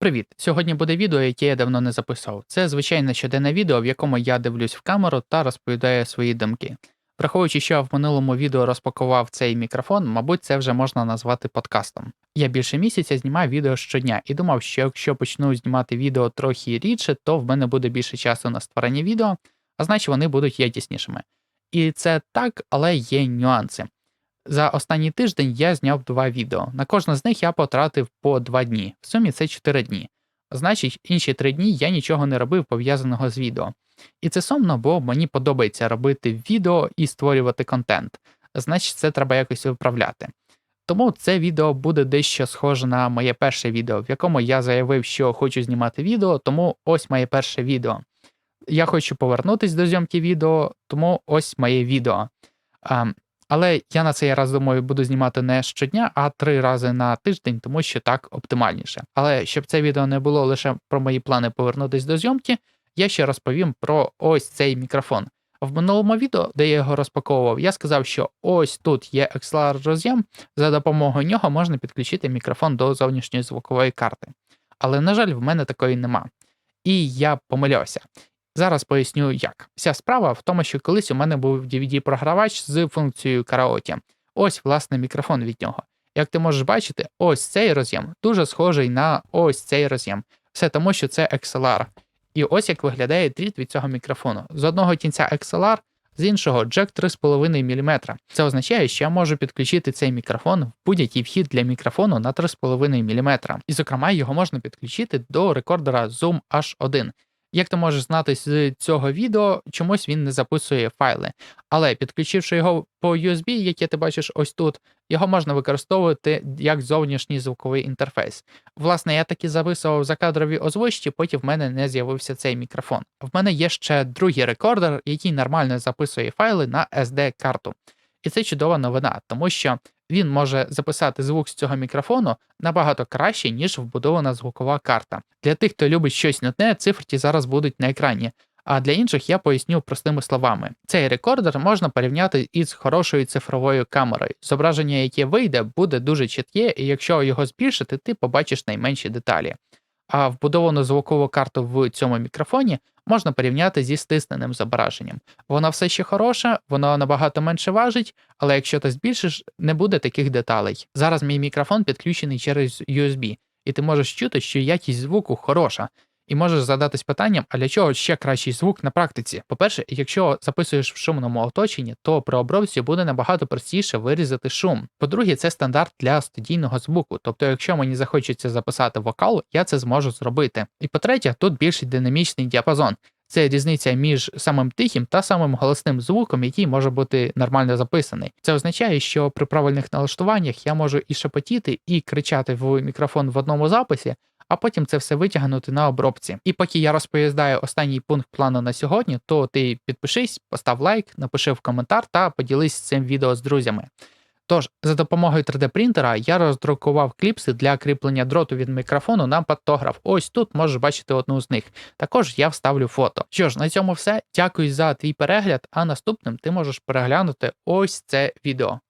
Привіт! Сьогодні буде відео, яке я давно не записав. Це звичайне щоденне відео, в якому я дивлюсь в камеру та розповідаю свої думки. Враховуючи, що я в минулому відео розпакував цей мікрофон, мабуть, це вже можна назвати подкастом. Я більше місяця знімаю відео щодня і думав, що якщо почну знімати відео трохи рідше, то в мене буде більше часу на створення відео, а значить вони будуть якіснішими. І це так, але є нюанси. За останній тиждень я зняв два відео. На кожне з них я потратив по два дні. В сумі це 4 дні. Значить, інші три дні я нічого не робив пов'язаного з відео. І це сумно, бо мені подобається робити відео і створювати контент. Значить, це треба якось виправляти. Тому це відео буде дещо схоже на моє перше відео, в якому я заявив, що хочу знімати відео, тому ось моє перше відео. Я хочу повернутися до зйомки відео, тому ось моє відео. Але я на цей раз думаю, буду знімати не щодня, а три рази на тиждень, тому що так оптимальніше. Але щоб це відео не було лише про мої плани повернутися до зйомки, я ще розповім про ось цей мікрофон. В минулому відео, де я його розпаковував, я сказав, що ось тут є XLR роз'єм, за допомогою нього можна підключити мікрофон до зовнішньої звукової карти. Але, на жаль, в мене такої нема. І я помилявся. Зараз поясню як. Вся справа в тому, що колись у мене був DVD-програвач з функцією караоті. Ось, власне, мікрофон від нього. Як ти можеш бачити, ось цей роз'єм дуже схожий на ось цей роз'єм. Все тому, що це XLR. І ось як виглядає дріт від цього мікрофону. З одного кінця XLR, з іншого джек 3,5 мм. Це означає, що я можу підключити цей мікрофон в будь-який вхід для мікрофону на 3,5 мм. І, зокрема, його можна підключити до рекордера Zoom H1. Як ти можеш знати з цього відео, чомусь він не записує файли. Але підключивши його по USB, яке ти бачиш ось тут, його можна використовувати як зовнішній звуковий інтерфейс. Власне, я таки записував закадрові озвучки, потім в мене не з'явився цей мікрофон. В мене є ще другий рекордер, який нормально записує файли на SD-карту. І це чудова новина, тому що він може записати звук з цього мікрофону набагато краще, ніж вбудована звукова карта. Для тих, хто любить щось нотне, цифри зараз будуть на екрані. А для інших я поясню простими словами. Цей рекордер можна порівняти із хорошою цифровою камерою. Зображення, яке вийде, буде дуже чітке, і якщо його збільшити, ти побачиш найменші деталі. А вбудовану звукову карту в цьому мікрофоні можна порівняти зі стисненим зображенням. Вона все ще хороша, вона набагато менше важить, але якщо ти збільшиш, не буде таких деталей. Зараз мій мікрофон підключений через USB, і ти можеш чути, що якість звуку хороша. І можеш задатись питанням, а для чого ще кращий звук на практиці? По-перше, якщо записуєш в шумному оточенні, то при обробці буде набагато простіше вирізати шум. По-друге, це стандарт для студійного звуку, тобто, якщо мені захочеться записати вокал, я це зможу зробити. І по-третє, тут більший динамічний діапазон. Це різниця між самим тихим та самим голосним звуком, який може бути нормально записаний. Це означає, що при правильних налаштуваннях я можу і шепотіти, і кричати в мікрофон в одному записі, а потім це все витягнути на обробці. І поки я розповідаю останній пункт плану на сьогодні, то ти підпишись, постав лайк, напиши в коментар та поділись цим відео з друзями. Тож, за допомогою 3D-принтера я роздрукував кліпси для кріплення дроту від мікрофону на пантограф. Ось тут можеш бачити одну з них. Також я вставлю фото. Що ж, на цьому все. Дякую за твій перегляд, а наступним ти можеш переглянути ось це відео.